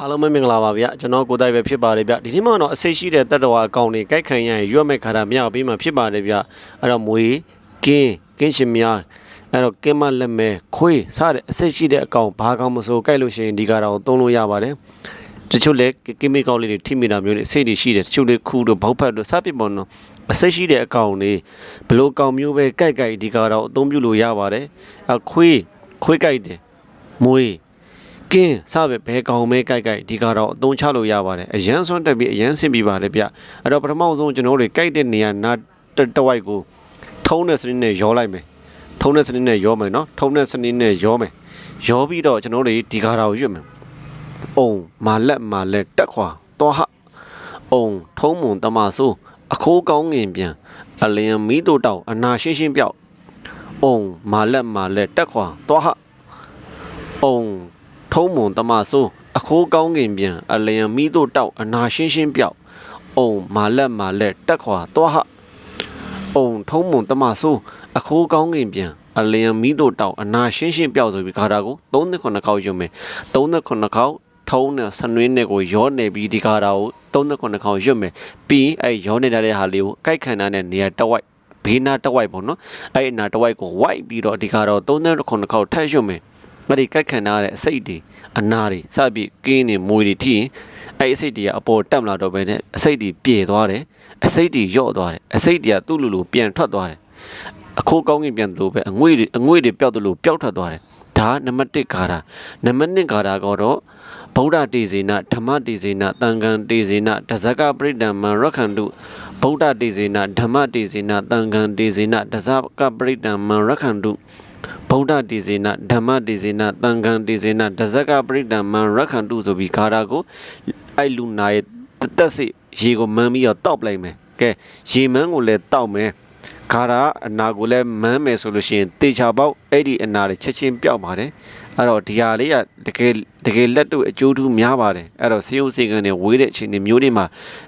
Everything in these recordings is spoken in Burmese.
အားလုံးပဲမင်္ဂလာပါဗျကျွန်တော်ကိုယ်တိုင်ပဲဖြစ်ပါတယ်ဗျဒီနေ့မှတော့အစိတ်ရှိတဲ့တက်တော်အကောင်တွေကြိုက်ခံရရင်ရွက်မဲ့ခါတာမရပေးမှဖြစ်ပါတယ်ဗျအဲ့တော့မွေကင်းကင်းရှင်များအဲ့တော့ကင်းမလက်မဲခွေးစတဲ့အစိတ်ရှိတဲ့အကောင်ဘာကောင်မဆိုကြိုက်လို့ရှိရင်ဒီကတော့သုံးလို့ရပါတယ်တချို့လည်းကင်းမီကောင်လေးတွေထိမိတာမျိုးတွေအစိတ်တွေရှိတယ်တချို့လေးခူးတို့ဘောက်ဖတ်တို့စပစ်ပေါ်နော်အစိတ်ရှိတဲ့အကောင်တွေဘလို့ကောင်မျိုးပဲကြိုက်ကြိုက်ဒီကတော့အသုံးပြုလို့ရပါတယ်အခွေးခွေးကြိုက်တယ်မွေ ကင်းစပဲဘဲကောင်မဲကြိုက်ကြိုက်ဒီကတော့အသုံးချလို့ရပါတယ်အရန်ဆွမ်းတက်ပြီးအရန်ဆင်ပြီးပါတယ်ဗျအဲ့တော့ပထမဆုံးကျွန်တော်တို့ကြိုက်တဲ့နေရာနာတတဝိုက်ကိုထုံးတဲ့စနစ်နဲ့ရောလိုက်မယ်ထုံးတဲ့စနစ်နဲ့ရောမယ်နော်ထုံးတဲ့စနစ်နဲ့ရောမယ်ရောပြီးတော့ကျွန်တော်တို့ဒီကတော့ရွတ်မယ်အုံမာလက်မာလက်တက်ခွာသွားဟအုံထုံးမုံတမဆိုးအခိုးကောင်းငင်ပြန်အလျံမီးတို့တောက်အနာရှင်းရှင်းပြောက်အုံမာလက်မာလက်တက်ခွာသွားဟအုံ ထုံးမုံတမဆိုးအခိုးကောင်းကင်ပြန်အလျံမီးတို့တောက်အနာရှင်းရှင်းပြောက်အုံမာလက်မာလက်တက်ခွာသွားဟအုံထုံးမုံတမဆိုးအခိုးကောင်းကင်ပြန်အလျံမီးတို့တောက်အနာရှင်းရှင်းပြောက်ဆိုပြီးခါတာကို39ခေါက်ရွတ်မယ်39ခေါက်ထုံးနဲ့ဆနွင်းနဲ့ကိုရောနေပြီးဒီခါတာကို39ခေါက်ရွတ်မယ်ပြီးအဲရောနေတဲ့ဟာလေးကိုကြိုက်ခံတဲ့နေရာတစ်ဝိုက်ဘေးနာတစ်ဝိုက်ပေါ့နော်အဲ့အနာတစ်ဝိုက်ကိုဝိုက်ပြီးတော့ဒီခါတော့39ခေါက်ထပ်ရွတ်မယ် မဒီကြိုက်ခံထားတဲ့အစိတ်တွေအနာတွေစပြီးကင်းနေမွေတွေထိရင်အဲ့အစိတ်တွေကအပေါ်တက်မလာတော့ဘဲနဲ့အစိတ်တွေပြေသွားတယ်အစိတ်တွေယော့သွားတယ်အစိတ်တွေကသူ့လူလူပြန်ထွက်သွားတယ်အခိုးကောင်းကင်ပြန်သလိုပဲအငွေ့တွေအငွေ့တွေပျောက်သလိုပျောက်ထွက်သွားတယ်ဒါနံပါတ်1ဂါထာနံပါတ်2ဂါထာကတော့ဗုဒ္ဓတေဇေနဓမ္မတေဇေနတန်ခံတေဇေနတဇကပရိဒံမံရခန္တုဗုဒ္ဓတေဇေနဓမ္မတေဇေနတန်ခံတေဇေနတဇကပရိဒံမံရခန္တု ဗုဒ္ဓတေဇေနဓမ္မတေဇေနတန်ခံတေဇေနတဇကပရိဒံမံရခန္တုဆိုပြီးခါတာကိုအဲ့လူနာရဲ့တက်စိရေကိုမန်းပြီးတော့တောက်ပလိုက်မယ်ကဲရေမန်းကိုလည်းတောက်မယ်ခါတာအနာကိုလည်းမန်းမယ်ဆိုလို့ရှိရင်တေချာပေါက်အဲ့ဒီအနာတွေချက်ချင်းပြောက်ပါတယ်အဲ့တော့ဒီဟာလေးကတကယ်တကယ်လက်တို့အကျိုးထူးများပါတယ်အဲ့တော့စေယုံစေကန်တွေဝေးတဲ့အချိန်တွေမျိုးတွေမှာ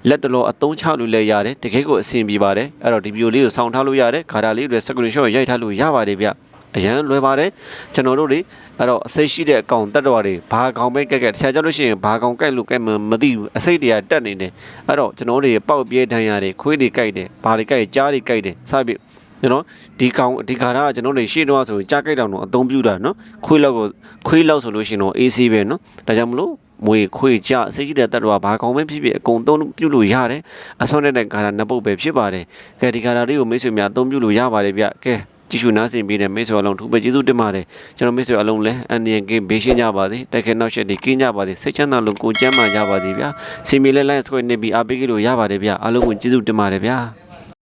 လက်တလောအသုံးချလို့လည်းရတယ်တကယ်ကိုအဆင်ပြေပါတယ်အဲ့တော့ဒီဗီဒီယိုလေးကိုစောင့်ထားလို့ရတယ်ခါတာလေးတွေ screenshot ရိုက်ထားလို့ရပါတယ်ဗျ အရန်လွယ်ပါတယ်ကျွန်တော်တို့တွေအဲ့တော့အစိတ်ရှိတဲ့အကောင်တက်တော်တွေဘာကောင်ပဲကက်ကက်တခြားကြလို့ရှိရင်ဘာကောင်ကက်လို့ကက်မှမသိဘူးအစိတ်တွေကတက်နေတယ်အဲ့တော့ကျွန်တော်တို့တွေပေါက်ပြဲဒဏ်ရာတွေခွေးတွေကက်တယ်ဘာတွေကက်ကြားတွေကက်တယ်စသဖြင့်ကျွန်တော်ဒီကောင်ဒီခါရကကျွန်တော်တို့ရှေ့တော့ဆိုရင်ကြားကြိုက်တောင်တော့အသုံးပြုတာနော်ခွေးလောက်ကိုခွေးလောက်ဆိုလို့ရှိရင်တော့ AC ပဲနော်ဒါကြောင့်မလို့မွေခွေကြအစိတ်ရှိတဲ့တက်တော်ကဘာကောင်ပဲဖြစ်ဖြစ်အကုန်သုံးပြုလို့ရတယ်အစွမ်းတဲ့ခါရနှစ်ပုတ်ပဲဖြစ်ပါတယ်ကဲဒီခါရလေးကိုမိတ်ဆွေများအသုံးပြုလို့ရပါတယ်ဗျကဲ ကြည့်ရှုနားဆင်ပေးတဲ့မိတ်ဆွေအလုံးထူပဲကျေးဇူးတင်ပါတယ်ကျွန်တော်မိတ်ဆွေအလုံးလည်းအန်ဒီယန်ကင်းဘေးရှင်းကြပါစေတိုက်ခဲနောက်ရှက်ဒီကင်းကြပါစေစိတ်ချမ်းသာလို့ကိုယ်ကျမ်းမာကြပါစေဗျာစီမီလဲလိုက်ဆွဲနေပြီးအားပေးကြလို့ရပါတယ်ဗျာအားလုံးကိုကျေးဇူးတင်ပါတယ်ဗျာ